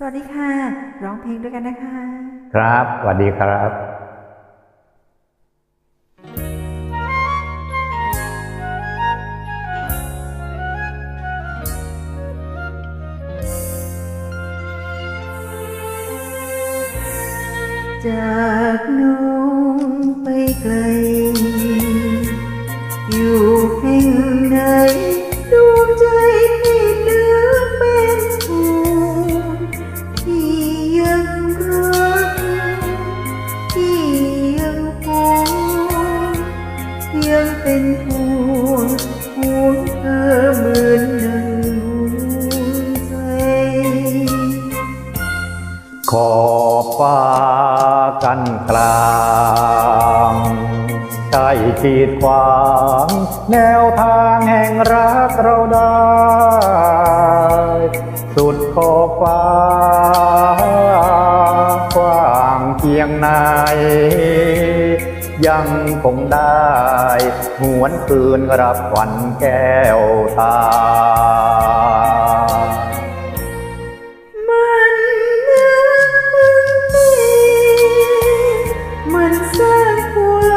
สวัสดีค่ะ ร้องเพลงด้วยกันนะคะ ครับสวัสดีครับจากน้องไปไกล อยู่ เป็นห่วงห่วงเธอเหมือนดังดวงใจขอบฟ้ากันกลางใช่ขีดขวาง แนวทางแห่งรักเราได้ สุดขอบฟ้ากว้างเพียงไหน ยังคงได้ หวนคืนรับขวัญแก้วตา มันนึกมันดีมันสร้างคว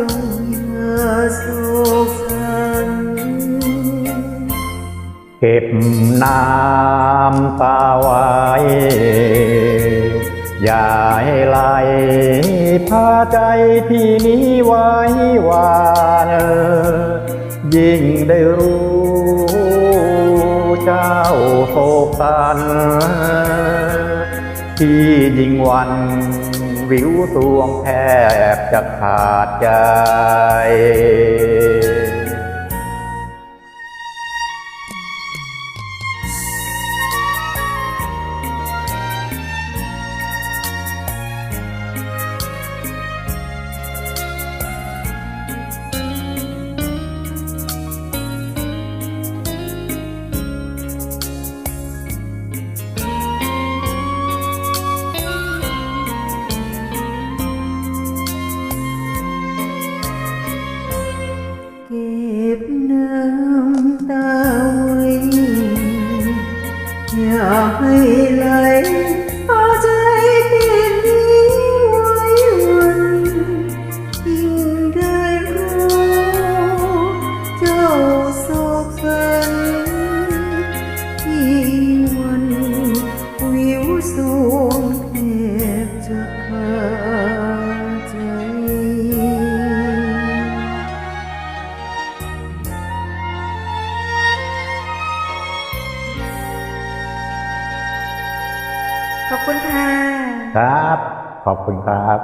จงอย่าโศกสันเก็บน้ำตาไว้อย่าให้ไหลพาใจพี่นี้ไว้วานยิ่งได้รู้เจ้าโศกสันที่ยิ่งวัน วิวสวงแทบจะขาดใจ ให้ไหลเอาใจที่นี้ไว้วันยิ่งได้รู้เจ้าโศกสันที่วันวิวสวงแทบจะ ขอบคุณค่ะ ครับ ขอบคุณครับ